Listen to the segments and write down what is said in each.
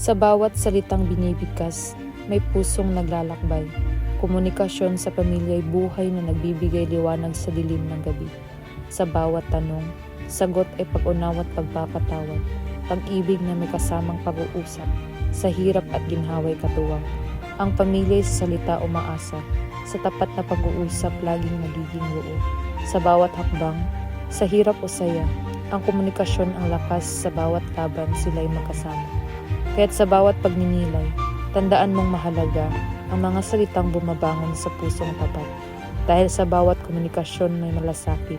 Sa bawat salitang binibigkas, may pusong naglalakbay. Komunikasyon sa pamilya ay buhay na nagbibigay liwanag sa dilim ng gabi. Sa bawat tanong, sagot ay pag-unawa at pagpapatawad. Pag-ibig na may kasamang pag-uusap. Sa hirap at ginhaway katuwang. Ang pamilya ay sa salita umaasa. Sa tapat na pag-uusap laging nagiging buo. Sa bawat hakbang, sa hirap o saya, ang komunikasyon ang lakas sa bawat laban sila'y magkasama. Kaya't sa bawat pagninilay, tandaan mong mahalaga ang mga salitang bumabangon sa pusong tapat. Dahil sa bawat komunikasyon may malasakit,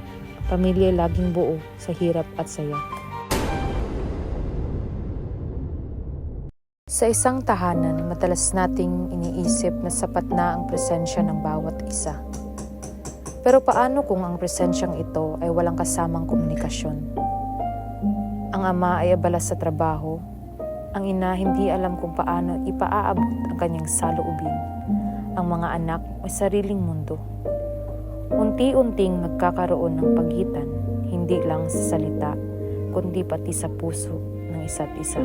pamilya laging buo sa hirap at saya. Sa isang tahanan, madalas nating iniisip na sapat na ang presensya ng bawat isa. Pero paano kung ang presensyang ito ay walang kasamang komunikasyon? Ang ama ay abala sa trabaho, ang ina hindi alam kung paano ipaaabot ang kanyang saloobin. Ang mga anak ay sariling mundo. Unti-unting nagkakaroon ng pagitan, hindi lang sa salita, kundi pati sa puso ng isa't isa.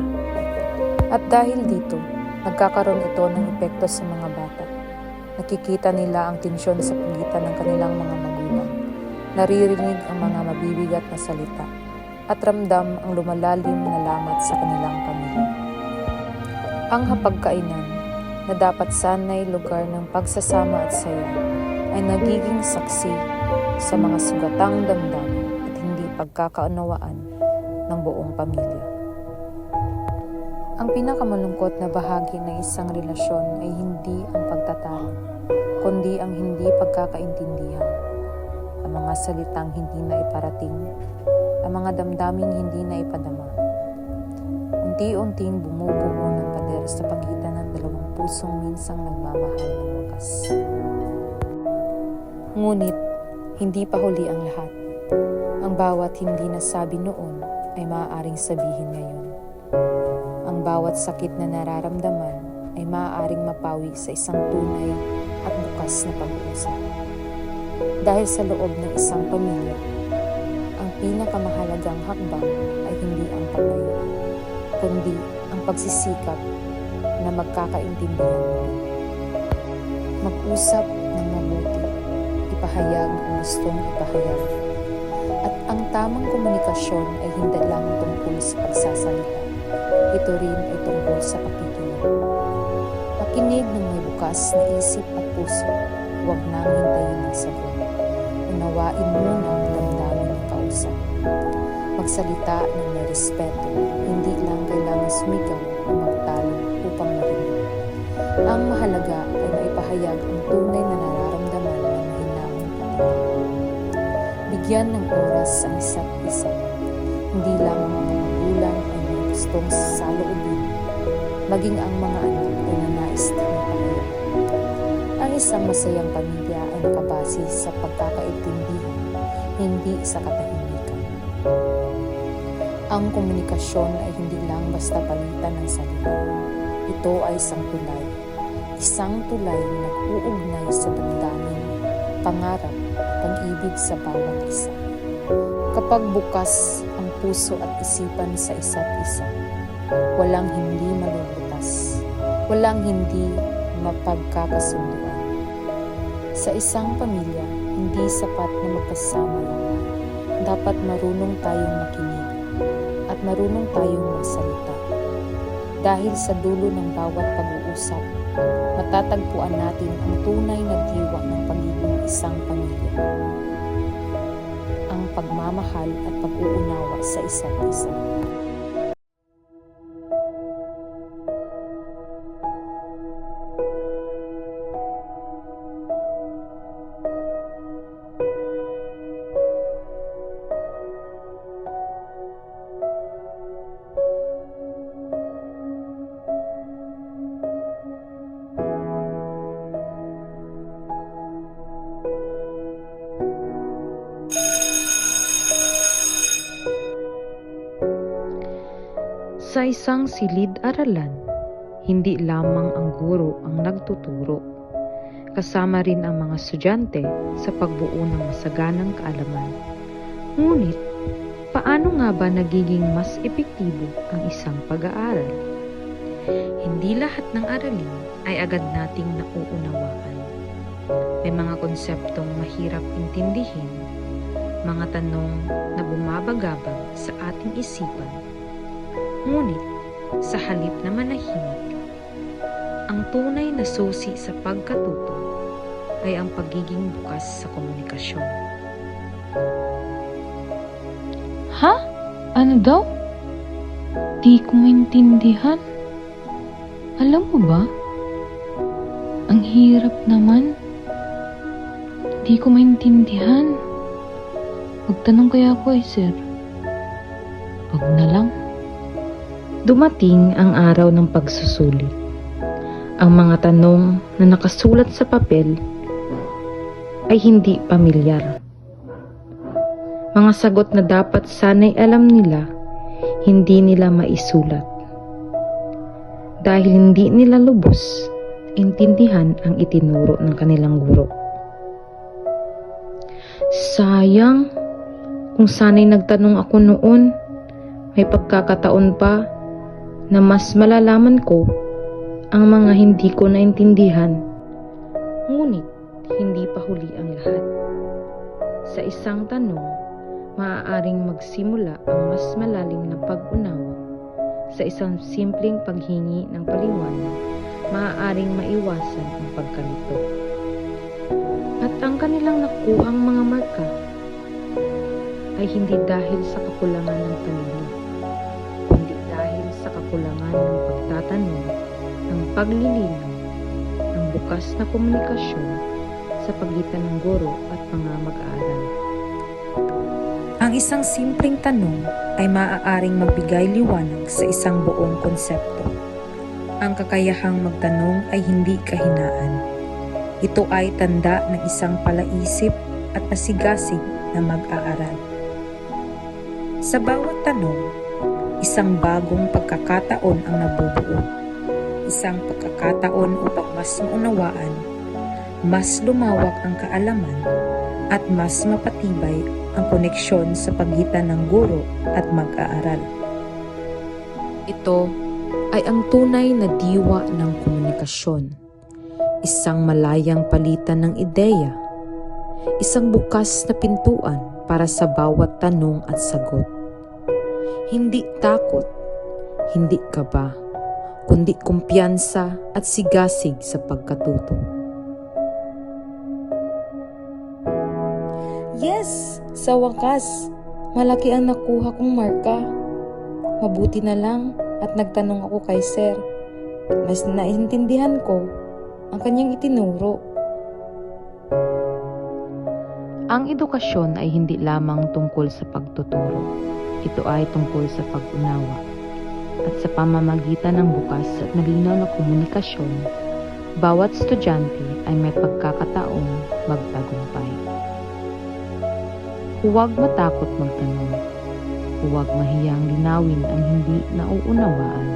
At dahil dito, nagkakaroon ito ng epekto sa mga bata. Nakikita nila ang tensyon sa pagitan ng kanilang mga magulang. Naririnig ang mga mabibigat na salita at ramdam ang lumalalim na lamat sa kanilang pamilya. Ang hapagkainan na dapat sanay lugar ng pagsasama at saya ay nagiging saksi sa mga sugatang damdamin at hindi pagkakaunawaan ng buong pamilya. Ang pinakamalungkot na bahagi ng isang relasyon ay hindi ang pagtatalo, kundi ang hindi pagkakaintindihan, ang mga salitang hindi na iparating, ang mga damdaming hindi na ipadama. Unti-unting bumubuo sa pagitan ng dalawang pusong minsang nagmamahal ng wakas. Ngunit, hindi pa huli ang lahat. Ang bawat hindi nasabi noon ay maaaring sabihin ngayon. Ang bawat sakit na nararamdaman ay maaaring mapawi sa isang tunay at bukas na pag-uusap. Dahil sa loob ng isang pamilya, ang pinakamahalagang hakbang ay hindi ang paglayo, kundi ang pagsisikap na magkakaintindihan. Mag-usap ng mabuti, ipahayag ang gustong ipahayag. At ang tamang komunikasyon ay hindi lang tungkol sa pagsasalita. Ito rin ay tungkol sa pakikinig. Makinig ng may bukas na isip at puso. Huwag nang hintayin ng sagot. Unawain muna ang damdamin ng kausap. Magsalita ng may respeto. Hindi lang kailangan Ang mahalaga ay maipahayag ang tunay na nararamdaman ng mahinahong patingin. Bigyan ng oras ang isa't isa. Hindi lang ang mga magulang ay may gustong saloobin, maging ang mga anak ay nanais na mapahayag. Ang isang masayang pamilya ay nakabase sa pagkakaintindihan, hindi sa katahimikan. Ang komunikasyon ay hindi lang basta palitan ng salita. Ito ay isang tulay. Isang tulay na nag-uugnay sa damdamin, pangarap, pag-ibig sa bawat isa. Kapag bukas ang puso at isipan sa isa't isa, walang hindi malulutas, walang hindi mapagkakasunduan. Sa isang pamilya, hindi sapat na magkasama lang. Dapat marunong tayong makinig at marunong tayong magsalita. Dahil sa dulo ng bawat pag-uusap, matatagpuan natin ang tunay na diwa ng pagiging isang pamilya. Ang pagmamahal at pag-uunawa sa isa't isa. Sa isang silid-aralan, hindi lamang ang guro ang nagtuturo. Kasama rin ang mga estudyante sa pagbuo ng masaganang kaalaman. Ngunit, paano nga ba nagiging mas epektibo ang isang pag-aaral? Hindi lahat ng aralin ay agad nating nauunawaan. May mga konseptong mahirap intindihin, mga tanong na bumabagabag sa ating isipan. Ngunit, sa halip na manahimik, ang tunay na susi sa pagkatuto ay ang pagiging bukas sa komunikasyon. Ha? Ano daw? Di ko maintindihan. Alam mo ba? Ang hirap naman. Di ko maintindihan. Magtanong kaya ako eh, sir. Wag na lang. Dumating ang araw ng pagsusulit. Ang mga tanong na nakasulat sa papel ay hindi pamilyar. Mga sagot na dapat sana'y alam nila, hindi nila maisulat. Dahil hindi nila lubos, intindihan ang itinuro ng kanilang guro. Sayang, kung sana'y nagtanong ako noon, may pagkakataon pa na mas malalaman ko ang mga hindi ko naintindihan. Ngunit, hindi pa huli ang lahat. Sa isang tanong, maaaring magsimula ang mas malalim na pag-unawa. Sa isang simpleng paghingi ng paliwanag, maaaring maiwasan ang pagkalito. At ang kanilang nakuhang mga marka ay hindi dahil sa kakulangan ng talino, kakulangan ng pagtatanong, ng paglilinaw, ng bukas na komunikasyon sa pagitan ng guro at mga mag-aaral. Ang isang simpleng tanong ay maaaring magbigay liwanag sa isang buong konsepto. Ang kakayahang magtanong ay hindi kahinaan. Ito ay tanda ng isang palaisip at masigasig na mag-aaral. Sa bawat tanong, isang bagong pagkakataon ang nabubuo. Isang pagkakataon upang mas maunawaan, mas lumawak ang kaalaman, at mas mapatibay ang koneksyon sa pagitan ng guro at mag-aaral. Ito ay ang tunay na diwa ng komunikasyon. Isang malayang palitan ng ideya. Isang bukas na pintuan para sa bawat tanong at sagot. Hindi takot, hindi kaba, kundi kumpiyansa at sigasig sa pagkatuto. Yes, sa wakas, malaki ang nakuha kong marka. Mabuti na lang at nagtanong ako kay sir. Mas naintindihan ko ang kanyang itinuro. Ang edukasyon ay hindi lamang tungkol sa pagtuturo. Ito ay tungkol sa pag-unawa. At sa pamamagitan ng bukas at malinaw na komunikasyon, bawat estudyante ay may pagkakataong magtagumpay. Huwag matakot magtanong. Huwag mahiyang linawin ang hindi nauunawaan.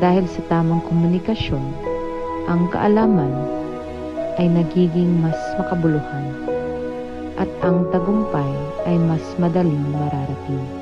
Dahil sa tamang komunikasyon, ang kaalaman ay nagiging mas makabuluhan at ang tagumpay ay mas madaling mararating.